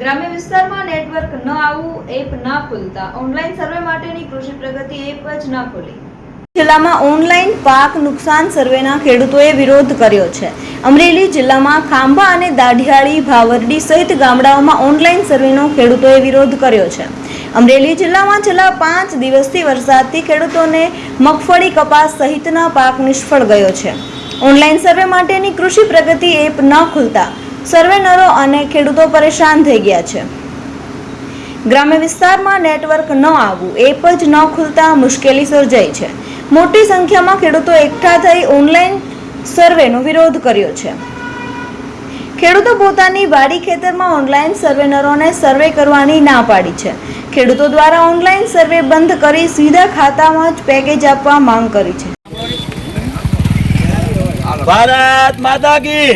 ગ્રામ્ય વિસ્તારમાં નેટવર્ક ન આવવું, એપ ન ખુલતા. ઓનલાઈન સર્વે માટેની કૃષિ પ્રગતિ એપ જ ન ખુલી. જિલ્લામાં ઓનલાઈન પાક નુકસાન સર્વેના ખેડૂતોએ વિરોધ કર્યો છે. અમરેલી જિલ્લામાં ખાંભા અને દાઢિયાળી ભાવરડી સહિત ગામડાઓમાં ઓનલાઈન સર્વેનો ખેડૂતોએ વિરોધ કર્યો છે. અમરેલી જિલ્લામાં છેલ્લા પાંચ દિવસથી વરસાદથી ખેડૂતોને મગફળી કપાસ સહિતના પાક નિષ્ફળ ગયો છે. ઓનલાઈન સર્વે માટેની કૃષિ પ્રગતિ એપ ન ખુલતા સર્વેનરો અને ખેડૂતો પરેશાન થઈ ગયા છે. ગ્રામ્ય વિસ્તારમાં નેટવર્ક ન આવવું, એપ જ ન ખુલતા મુશ્કેલી સર્જાઈ છે. મોટી સંખ્યામાં ખેડૂતો એકઠા થઈ ઓનલાઈન સર્વેનો વિરોધ કર્યો છે. ખેડૂતો પોતાની વાડી ખેતરમાં ઓનલાઈન સર્વેનરોને સર્વે કરવાની ના પાડી છે. ખેડૂતો દ્વારા ઓનલાઈન સર્વે બંધ કરી સીધા ખાતામાં જ પેકેજ આપવા માંગ કરી છે. ભારત માતા કી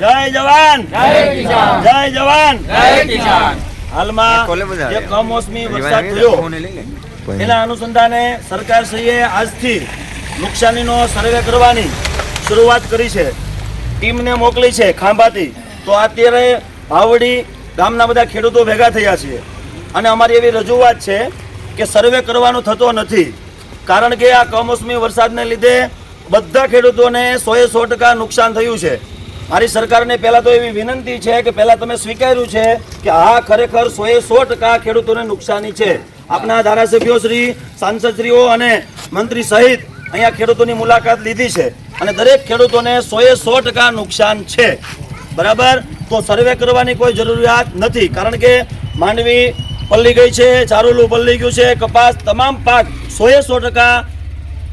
જય. જવાન. જય જવાન. હાલમાં જે કમોસમી વરસાદ થયો એના અનુસંધાને સરકારશ્રીએ આજથી નુકસાનીનો સર્વે કરવાની શરૂઆત કરી છે. ટીમને મોકલી છે ખાંભાથી. તો અત્યારે ભાવડી ગામના બધા ખેડૂતો ભેગા થયા છે. અને અમારી એવી રજૂઆત છે કે સર્વે કરવાનો થતો નથી. કારણ કે આ કમોસમી વરસાદને લીધે બધા ખેડૂતોને સોએ સો ટકા નુકસાન થયું છે. મારી સરકારને પહેલાં તો એવી વિનંતી છે કે પહેલાં તમે સ્વીકાર્યું છે કે હા ખરેખર સોએ સો ટકા ખેડૂતોને નુકસાની છે. આપના ધારાસભ્યો શ્રી, સાંસદશ્રીઓ અને મંત્રી સહિત અહીંયા ખેડૂતોની મુલાકાત લીધી છે અને દરેક ખેડૂતોને સોએ સો ટકા નુકસાન છે. બરાબર? તો સર્વે કરવાની કોઈ જરૂરિયાત નથી. કારણ કે માંડવી પલ્લી ગઈ છે, ચારુલું પલ્લી ગયું છે, કપાસ, તમામ પાક સોએ સો ટકા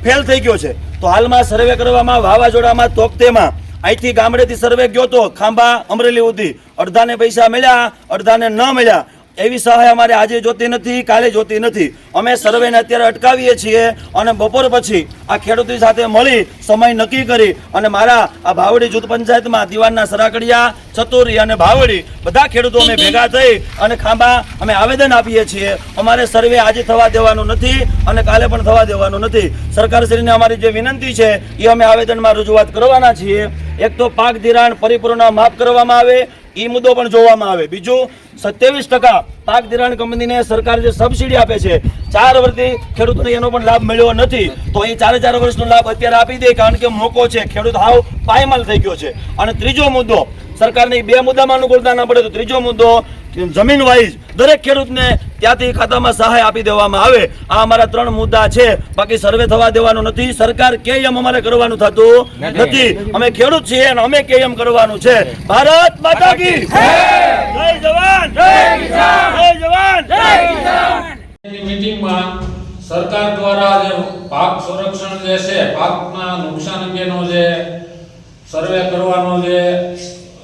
ફેલ થઈ ગયો છે. તો હાલમાં સર્વે કરવામાં વાવાઝોડામાં તોકતેમાં અહીંથી ગામડેથી સર્વે ગયો તો ખાંભા, અમરેલી સુધી અડધાને પૈસા મળ્યા, અડધાને ન મળ્યા. એવી સહાય અમારે આજે જોતી નથી, કાલે જોતી નથી. અમે સર્વેને અત્યારે અટકાવીએ છીએ અને બપોર પછી આ ખેડૂતો સાથે મળી સમય નક્કી કરી અને મારા આ ભાવડી જૂથ પંચાયતમાં દિવાનના સરાકડિયા, ચતુરી અને ભાવડી બધા ખેડૂતો અમે ભેગા થઈ અને ખાંભા અમે આવેદન આપીએ છીએ. અમારે સર્વે આજે થવા દેવાનું નથી અને કાલે પણ થવા દેવાનું નથી. સરકારશ્રીને અમારી જે વિનંતી છે, એ અમે આવેદનમાં રજૂઆત કરવાના છીએ. એક તો પાક ધિરાણ પરિપૂર્ણ માફ કરવામાં આવે એ મુદ્દો પણ જોવામાં આવે. બીજું, સત્યાવીસ ટકા પાક ધિરાણ કંપનીને સરકાર જે સબસિડી આપે છે, ચાર વર્ષથી ખેડૂતોને એનો પણ લાભ મળ્યો નથી. તો એ ચારે ચાર વર્ષનો લાભ અત્યારે આપી દે, કારણ કે મોકો છે. ખેડૂત હાવ પાયમાલ થઈ ગયો છે. અને ત્રીજો મુદ્દો, સરકારની બે મુદ્દામાં અનુકૂળતા ના પડે તો ત્રીજો મુદ્દો જમીન વાઇઝ દરેક ખેડૂતને ત્યાંથી ખાતામાં સહાય આપી દેવામાં આવે. આ અમારા ત્રણ મુદ્દા છે. બાકી સર્વે થવા દેવાનો નથી. સરકાર કે એમ અમારે કરવાનું થતું નથી. અમે ખેડૂત છીએ અને અમે કે એમ કરવાનું છે. ભારત માતા કી જય. જવાન. જય જવાન. મીટિંગમાં સરકાર દ્વારા જે પાક સંરક્ષણ જે છે પાકના નુકસાન અંગેનો જે સર્વે કરવાનો જે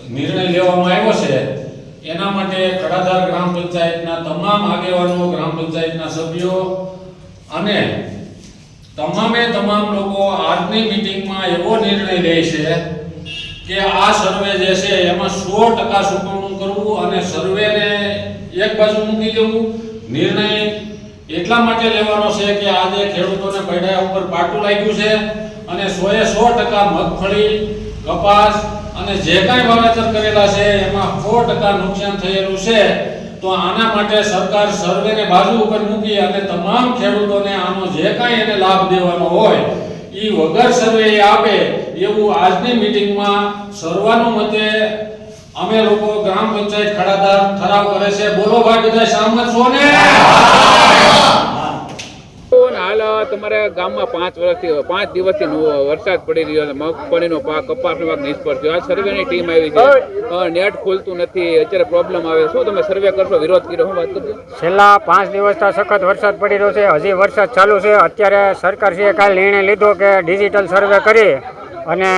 નિર્ણય લેવામાં આવ્યો છે એના માટે કડાધાર ગ્રામ પંચાયતના તમામ આગેવાનો, ગ્રામ પંચાયતના સભ્યો અને તમામે તમામ લોકો આજની મિટિંગમાં એવો નિર્ણય લે છે કે આ સર્વે જે છે એમાં સો ટકા ચૂકવણું કરવું અને સર્વેને એક બાજુ મૂકી દેવું. નિર્ણય એટલા માટે લેવાનો છે કે આજે ખેડૂતોને પૈડા ઉપર પાટું લાગ્યું છે અને સોએ સો ટકા મગફળી, કપાસ અને જે કાંઈ વાવેતર કરેલા છે, એમાં સો ટકા નુકસાન થયેલું છે, તો આના માટે સરકાર સર્વેને બાજુ ઉપર મૂકી અને તમામ ખેડૂતોને આનો જે કાંઈ એને લાભ દેવાનો હોય એ વગર સર્વે આપે એવું આજની મીટિંગમાં સર્વાનુમતે અમે લોકો ગ્રામ પંચાયત ખડાદાર ઠરાવ કરે છે. બોલો ભાઈ, બધા સહમત છો ને? હાલ તમારા ગામમાં પાંચ વર્ષથી પાંચ દિવસથી વરસાદ પડી રહ્યો છે. મગફળીનો પાક, કપાસનો પાક નિષ્ફળ થયો. આ સર્વેની ટીમ આવી છે. નેટ ખોલતું નથી. અત્યારે પ્રોબ્લેમ આવે. શું તમે સર્વે કરશો? વિરોધ કર્યો વાત કરજો છેલ્લા પાંચ દિવસથી સખત વરસાદ પડી રહ્યો છે. હજી વરસાદ ચાલુ છે. અત્યારે સરકારશ્રીએ કાલ નિર્ણય લીધો કે ડિજિટલ સર્વે કરી અને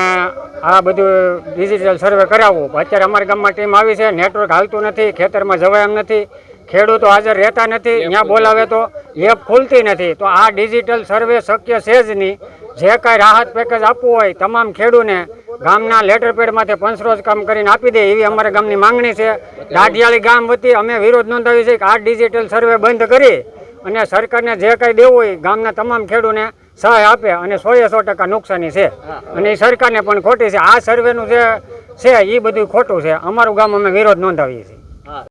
આ બધું ડિજિટલ સર્વે કરાવવું. અત્યારે અમારા ગામમાં ટીમ આવી છે. નેટવર્ક હાલતું નથી. ખેતરમાં જવાય એમ નથી. ખેડૂતો હાજર રહેતા નથી ત્યાં બોલાવે તો એપ ખુલતી નથી. તો આ ડિજિટલ સર્વે શક્ય છે જ નહીં. જે કાંઈ રાહત પેકેજ આપવું હોય તમામ ખેડૂને ગામના લેટર પેડમાંથી પંચરોજ કામ કરીને આપી દે એવી અમારા ગામની માંગણી છે. દાઢિયાળી ગામ વતી અમે વિરોધ નોંધાવી છે કે આ ડિજિટલ સર્વે બંધ કરી અને સરકારને જે કાંઈ દેવું હોય ગામના તમામ ખેડૂને સહાય આપે અને સોએ સો ટકા નુકસાની છે. અને એ સરકારને પણ ખોટી છે. આ સર્વેનું જે છે એ બધું ખોટું છે. અમારું ગામ અમે વિરોધ નોંધાવીએ છીએ.